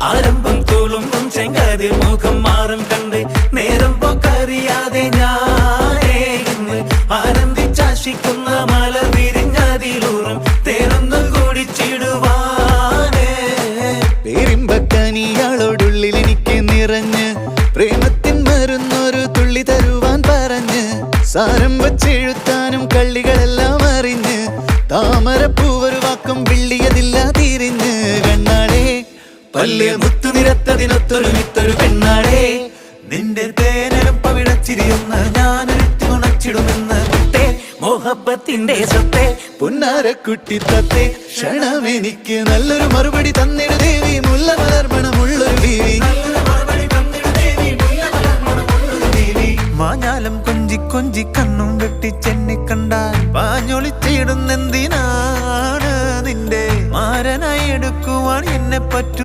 ആരംഭം തുളുമ്പും ചെങ്കതിർ മുഖം മാറും കണ്ട് നേരം പോക്കറിയാതെ ഞാനേ ഇന്ന് ആനന്ദിച്ചാശിക്കുന്ന മല വിരിഞ്ഞതിലൂറും തേരൊന്നു കൂടിച്ചിടുവാനേ. പേരിമ്പക്കനിയാളോടുള്ളിൽ എനിക്ക് നിറഞ്ഞ് പ്രേമത്തിൻ മരുന്നൊരു തുള്ളി തരുവാൻ പറഞ്ഞ് സാരം വച്ചെഴുത്താനും കള്ളികളെല്ലാം അറിഞ്ഞ് താമരപ്പൂവൊരു വാക്കും വിള്ളിയതില്ലാതിരി പല്ല് മുത്തു നിരത്തതിനൊത്തൊരു വിത്തൊരു പെണ്ണാടേ നിന്റെ തേനലും പവിടച്ചിരിയുന്ന ഞാനൊരു ഉണച്ചിടുമെന്ന് മുട്ടേ മോഹബത്തിന്റെ പുന്നാര പൊന്നാരക്കുട്ടി തത്തെ. ക്ഷണമെനിക്ക് നല്ലൊരു മറുപടി തന്നിട ദേവി. മുല്ല മലർമണമുള്ളൊരു ദേവി മാഞ്ഞാലം കൊഞ്ചി കൊഞ്ചി കണ്ണും വെട്ടി ചെന്നി കണ്ടാൽ പാഞ്ഞൊളിച്ചിടുന്നെന്തിനാണ് നിന്റെ? മാരനായി എടുക്കുവാൻ എന്നെ പറ്റു